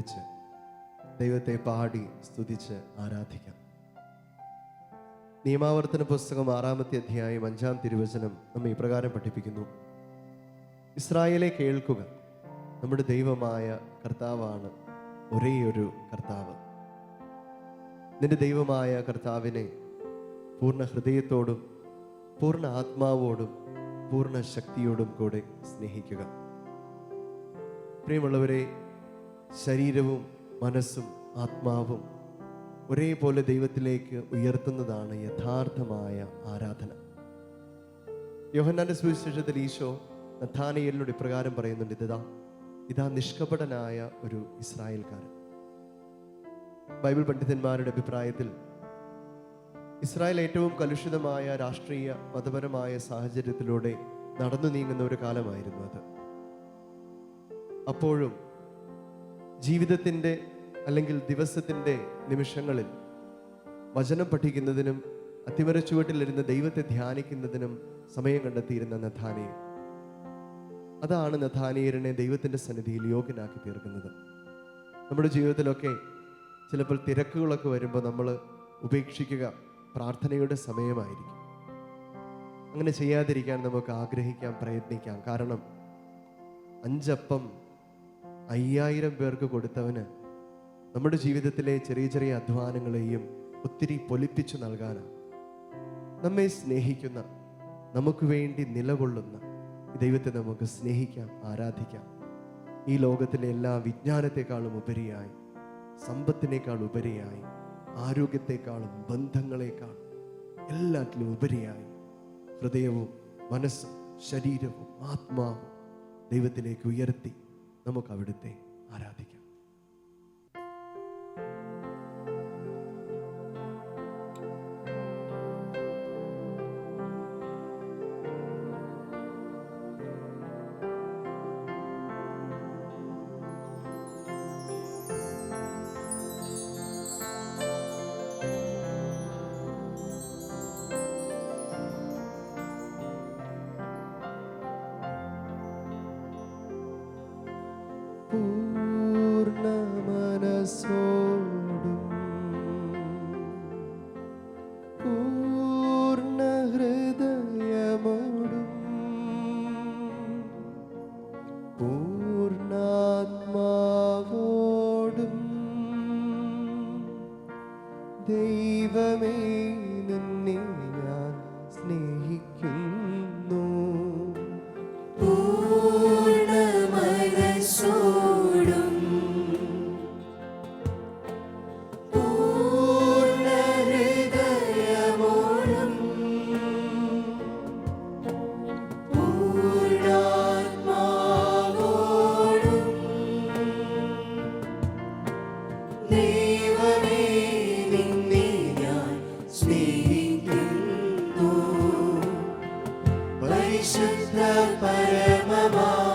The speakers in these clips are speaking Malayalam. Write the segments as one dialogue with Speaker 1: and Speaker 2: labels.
Speaker 1: നിമിഷങ്ങളിൽ ദൈവത്തെ പാടി സ്തുതിച്ച് ആരാധിക്കാം. നിയമാവർത്തന പുസ്തകം ആറാമത്തെ അധ്യായം അഞ്ചാം തിരുവചനം നമ്മെ ഇപ്രകാരം പഠിപ്പിക്കുന്നു. ഇസ്രായേലെ കേൾക്കുക നമ്മുടെ ദൈവമായ കർത്താവാണ് ഒരേയൊരു കർത്താവ്. നിന്റെ ദൈവമായ കർത്താവിനെ പൂർണ ഹൃദയത്തോടും പൂർണ ആത്മാവോടും പൂർണ ശക്തിയോടും കൂടെ സ്നേഹിക്കുക. പ്രിയമുള്ളവരെ ശരീരവും മനസ്സും ആത്മാവും ഒരേപോലെ ദൈവത്തിലേക്ക് ഉയർത്തുന്നതാണ് യഥാർത്ഥമായ ആരാധന. യോഹന്നാന്റെ സുവിശേഷത്തിൽ ഈശോ നഥാനിയലിനോട് ഇപ്രകാരം പറയുന്നുണ്ട് ഇതാ ഇതാ നിഷ്കപടനായ ഒരു ഇസ്രായേൽക്കാരൻ. ബൈബിൾ പണ്ഡിതന്മാരുടെ അഭിപ്രായത്തിൽ ഇസ്രായേൽ ഏറ്റവും കലുഷിതമായ രാഷ്ട്രീയ മതപരമായ സാഹചര്യത്തിലൂടെ നടന്നു നീങ്ങുന്ന ഒരു കാലമായിരുന്നു അത്. അപ്പോഴും ജീവിതത്തിന്റെ അല്ലെങ്കിൽ ദിവസത്തിന്റെ നിമിഷങ്ങളിൽ വചനം പഠിക്കുന്നതിനും അത്തിമര ചുവട്ടിലിരുന്ന് ദൈവത്തെ ധ്യാനിക്കുന്നതിനും സമയം കണ്ടെത്തിയിരുന്ന നഥാനിയൽ അതാണ് നഥാനിയലിനെ ദൈവത്തിന്റെ സന്നിധിയിൽ യോഗ്യനാക്കി തീർക്കുന്നത്. നമ്മുടെ ജീവിതത്തിലൊക്കെ ചിലപ്പോൾ തിരക്കുകളൊക്കെ വരുമ്പോൾ നമ്മൾ ഉപേക്ഷിക്കുക പ്രാർത്ഥനയുടെ സമയമായിരിക്കും. അങ്ങനെ ചെയ്യാതിരിക്കാൻ നമുക്ക് ആഗ്രഹിക്കാം പ്രയത്നിക്കാം. കാരണം അഞ്ചപ്പം അയ്യായിരം പേർക്ക് കൊടുത്തവന് നമ്മുടെ ജീവിതത്തിലെ ചെറിയ ചെറിയ അധ്വാനങ്ങളെയും ഒത്തിരി പൊലിപ്പിച്ചു നൽകാനാണ് നമ്മെ സ്നേഹിക്കുന്ന നമുക്ക് വേണ്ടി നിലകൊള്ളുന്ന ദൈവത്തെ നമുക്ക് സ്നേഹിക്കാം ആരാധിക്കാം. ഈ ലോകത്തിലെ എല്ലാ വിജ്ഞാനത്തെക്കാളും ഉപരിയായി സമ്പത്തിനേക്കാൾ ഉപരിയായി ആരോഗ്യത്തെക്കാളും ബന്ധങ്ങളെക്കാളും എല്ലാറ്റിലും ഉപരിയായി ഹൃദയവും മനസ്സും ശരീരവും ആത്മാവും ദൈവത്തിലേക്ക് ഉയർത്തി നമുക്ക് അവിടുത്തെ ആരാധിക്കാം. പൂർണാത്മാവോടും ദൈവമേ
Speaker 2: പരിശുദ്ധ പരമമാ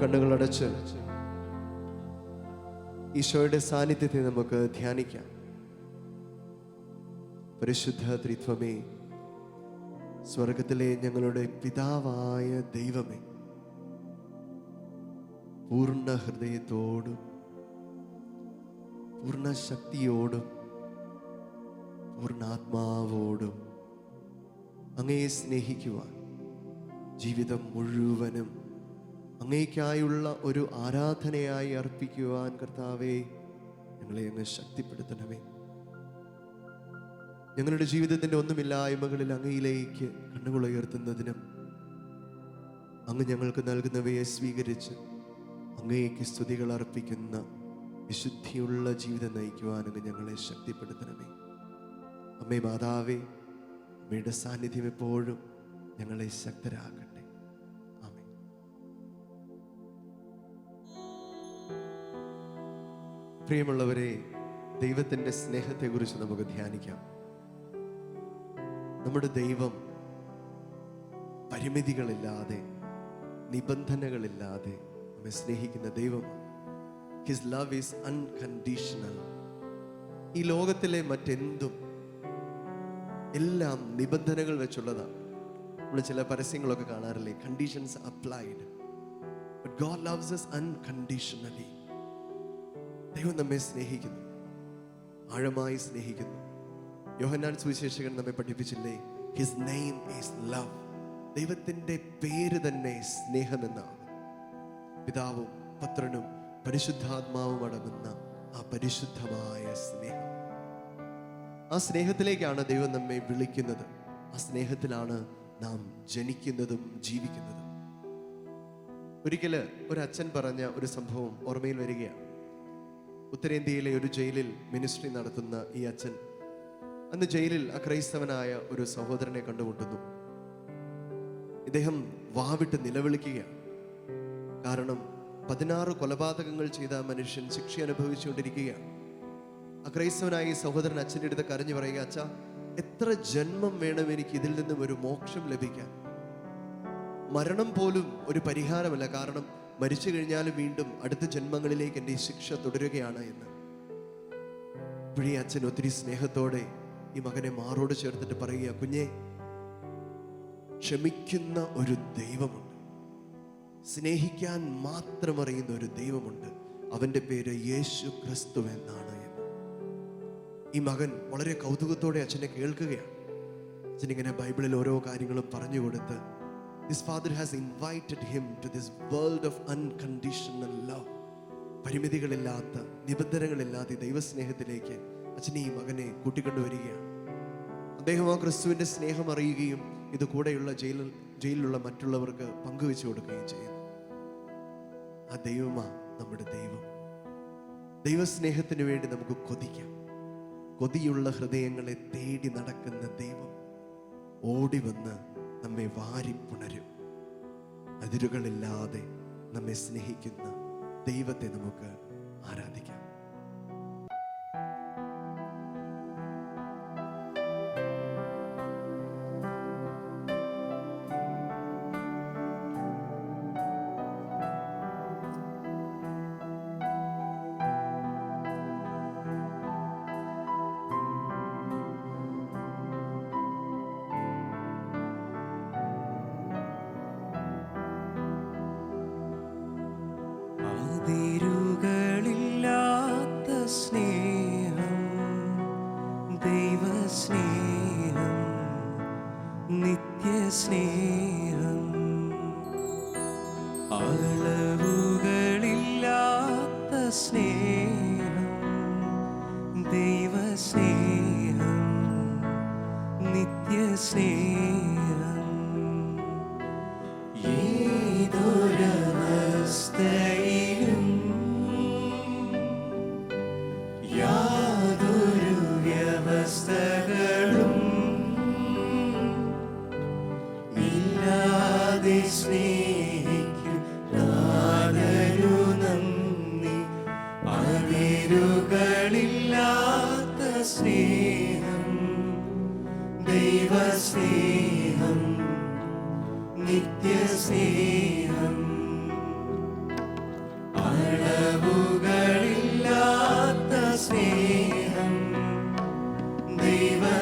Speaker 1: കണ്ണുകൾ അടച്ച് ഈശോയുടെ സാന്നിധ്യത്തെ നമുക്ക് ധ്യാനിക്കാം. പരിശുദ്ധ ത്രിത്വമേ സ്വർഗത്തിലെ ഞങ്ങളുടെ പിതാവായ ദൈവമേ പൂർണ ഹൃദയത്തോടും പൂർണ ശക്തിയോടും പൂർണാത്മാവോടും അങ്ങയെ സ്നേഹിക്കുവാൻ ജീവിതം മുഴുവനും അങ്ങേക്കായുള്ള ഒരു ആരാധനയായി അർപ്പിക്കുവാൻ കർത്താവെ ഞങ്ങളെ അങ്ങ് ശക്തിപ്പെടുത്തണമേ. ഞങ്ങളുടെ ജീവിതത്തിന്റെ ഒന്നുമില്ലായ്മകളിൽ അങ്ങയിലേക്ക് കണ്ണുകൾ ഉയർത്തുന്നതിനും അങ്ങ് ഞങ്ങൾക്ക് നൽകുന്നവയെ സ്വീകരിച്ച് അങ്ങേക്ക് സ്തുതികൾ അർപ്പിക്കുന്ന വിശുദ്ധിയുള്ള ജീവിതം നയിക്കുവാൻ അങ്ങ് ഞങ്ങളെ ശക്തിപ്പെടുത്തണമേ. അമ്മേ മാതാവേ അമ്മയുടെ സാന്നിധ്യം എപ്പോഴും ഞങ്ങളെ ശക്തരാകട്ടെ. പ്രിയമുള്ളവരെ ദൈവത്തിന്റെ സ്നേഹത്തെക്കുറിച്ച് നമുക്ക് ധ്യാനിക്കാം. നമ്മുടെ ദൈവം പരിമിതികളില്ലാതെ നിബന്ധനകളില്ലാതെ നമ്മെ സ്നേഹിക്കുന്ന ദൈവം ഹിസ് ലവ് ഈസ് അൺകണ്ടീഷണൽ ഈ ലോകത്തിലെ മറ്റെന്തും എല്ലാം നിബന്ധനകൾ വെച്ചുള്ളതാണ്. നമ്മൾ ചില പരസ്യങ്ങളൊക്കെ കാണാറില്ലേ? Conditions applied God loves unconditionally ദൈവം നമ്മെ സ്നേഹിക്കുന്നു. ആഴമായി സ്നേഹിക്കുന്നു. യോഹന്നാൻ സുവിശേഷകൻ നമ്മെ പഠിപ്പിച്ചില്ലേ? ഹിസ് നെയിം ഈസ് ലവ് ദൈവത്തിന്റെ പേര് തന്നെ സ്നേഹമെന്നാണ്. പിതാവും പത്രനും പരിശുദ്ധാത്മാവും അടങ്ങുന്ന ആ പരിശുദ്ധമായ സ്നേഹം. ആ സ്നേഹത്തിലേക്കാണ് ദൈവം നമ്മെ വിളിക്കുന്നത്. ആ സ്നേഹത്തിലാണ് നാം ജനിക്കുന്നതും ജീവിക്കുന്നതും. ഒരിക്കൽ ഒരു അച്ഛൻ പറഞ്ഞ ഒരു സംഭവം ഓർമ്മയിൽ വരികയാണ്. ഉത്തരേന്ത്യയിലെ ഒരു ജയിലിൽ മിനിസ്ട്രി നടത്തുന്ന ഈ അച്ഛൻ അന്ന് ജയിലിൽ അക്രൈസ്തവനായ ഒരു സഹോദരനെ കണ്ടുമുട്ടുന്നു. ഇദ്ദേഹം വാവിട്ട് നിലവിളിക്കുകയാണ്. കാരണം പതിനാറ് കൊലപാതകങ്ങൾ ചെയ്ത മനുഷ്യൻ ശിക്ഷ അനുഭവിച്ചുകൊണ്ടിരിക്കുകയാണ്. അക്രൈസ്തവനായ ഈ സഹോദരൻ അച്ഛന്റെ അടുത്ത് കരഞ്ഞു പറയുക അച്ഛ എത്ര ജന്മം വേണം എനിക്ക് ഇതിൽ നിന്നും ഒരു മോക്ഷം ലഭിക്കാൻ? മരണം പോലും ഒരു പരിഹാരമല്ല. കാരണം മരിച്ചു കഴിഞ്ഞാലും വീണ്ടും അടുത്ത ജന്മങ്ങളിലേക്ക് എന്റെ ഈ ശിക്ഷ തുടരുകയാണ് എന്ന്. ഇപ്പോഴേ അച്ഛൻ ഒത്തിരി സ്നേഹത്തോടെ ഈ മകനെ മാറോട് ചേർത്തിട്ട് പറയുക കുഞ്ഞെ ക്ഷമിക്കുന്ന ഒരു ദൈവമുണ്ട്. സ്നേഹിക്കാൻ മാത്രം അറിയുന്ന ഒരു ദൈവമുണ്ട്. അവന്റെ പേര് യേശു ക്രിസ്തു എന്നാണ് എന്ന്. ഈ മകൻ വളരെ കൗതുകത്തോടെ അച്ഛനെ കേൾക്കുകയാണ്. അച്ഛനിങ്ങനെ ബൈബിളിൽ ഓരോ കാര്യങ്ങളും പറഞ്ഞു കൊടുത്ത് this father has invited him to this world of unconditional love പരിമിതികളില്ലാത്ത നിബന്ധനകളില്ലാത്ത ദൈവസ്നേഹത്തിലേക്ക് അച്ഛൻ ഈ മകനെ കൂട്ടിക്കൊണ്ടുവരികയാണ് അദ്ദേഹം ആ ക്രിസ്തുവിന്റെ സ്നേഹം അറിയുകയും ഇത് കൂടെയുള്ള ജയിലിൽ ജയിലിലുള്ള മറ്റുള്ളവർക്ക് പങ്കുവെച്ചു കൊടുക്കുകയും ചെയ്യുന്നു. ആ ദൈവമാ നമ്മുടെ ദൈവം. ദൈവസ്നേഹത്തിന് വേണ്ടി നമുക്ക് കൊതിക്കാം. കൊതിയുള്ള ഹൃദയങ്ങളെ തേടി നടക്കുന്ന ദൈവം ഓടി വന്ന് നമ്മെ വാരിപ്പുണരും അതിരുകളില്ലാതെ നമ്മെ സ്നേഹിക്കുന്ന ദൈവത്തെ നമുക്ക് ആരാധിക്കാം.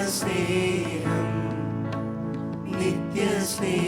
Speaker 2: ദൈവസ്നേഹം നിത്യസ്നേഹം.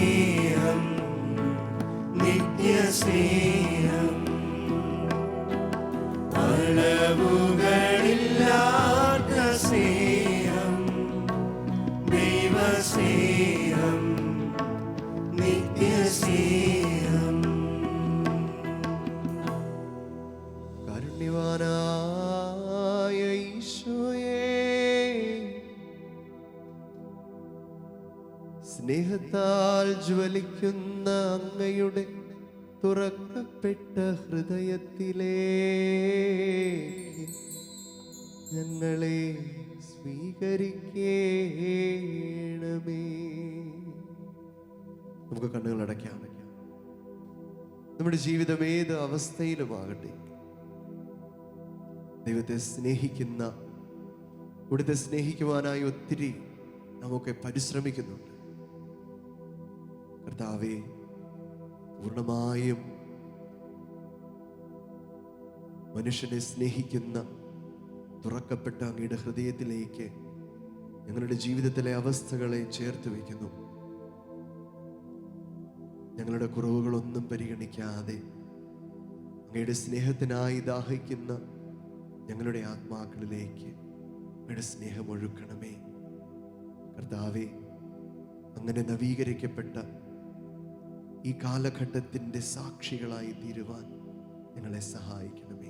Speaker 2: ദൈവസ്നേഹം നിത്യസ്നേഹം. അളവുകളില്ലാത്ത
Speaker 1: ജ്വലിക്കുന്ന അങ്ങയുടെ തുറക്കപ്പെട്ട ഹൃദയത്തിലേ ഞങ്ങളെ സ്വീകരിക്കേണമേ. നമുക്ക് കണ്ണുകൾ അടയ്ക്കാം. നമ്മുടെ ജീവിതം ഏത് അവസ്ഥയിലുമാകട്ടെ ദൈവത്തെ സ്നേഹിക്കുന്ന ഇവിടുത്തെ സ്നേഹിക്കുവാനായി ഒത്തിരി നമുക്ക് പരിശ്രമിക്കുന്നുണ്ട്. കർത്താവെ പൂർണമായും മനുഷ്യനെ സ്നേഹിക്കുന്ന തുറക്കപ്പെട്ട അങ്ങയുടെ ഹൃദയത്തിലേക്ക് ഞങ്ങളുടെ ജീവിതത്തിലെ അവസ്ഥകളെ ചേർത്ത് വയ്ക്കുന്നു. ഞങ്ങളുടെ കുറവുകളൊന്നും പരിഗണിക്കാതെ അങ്ങയുടെ സ്നേഹത്തിനായി ദാഹിക്കുന്ന ഞങ്ങളുടെ ആത്മാക്കളിലേക്ക് അങ്ങയുടെ സ്നേഹം ഒഴുക്കണമേ. കർത്താവെ അങ്ങനെ നവീകരിക്കപ്പെട്ട ഈ കാലഘട്ടത്തിന്റെ സാക്ഷികളായി തീരുവാൻ നിങ്ങളെ സഹായിക്കണമേ.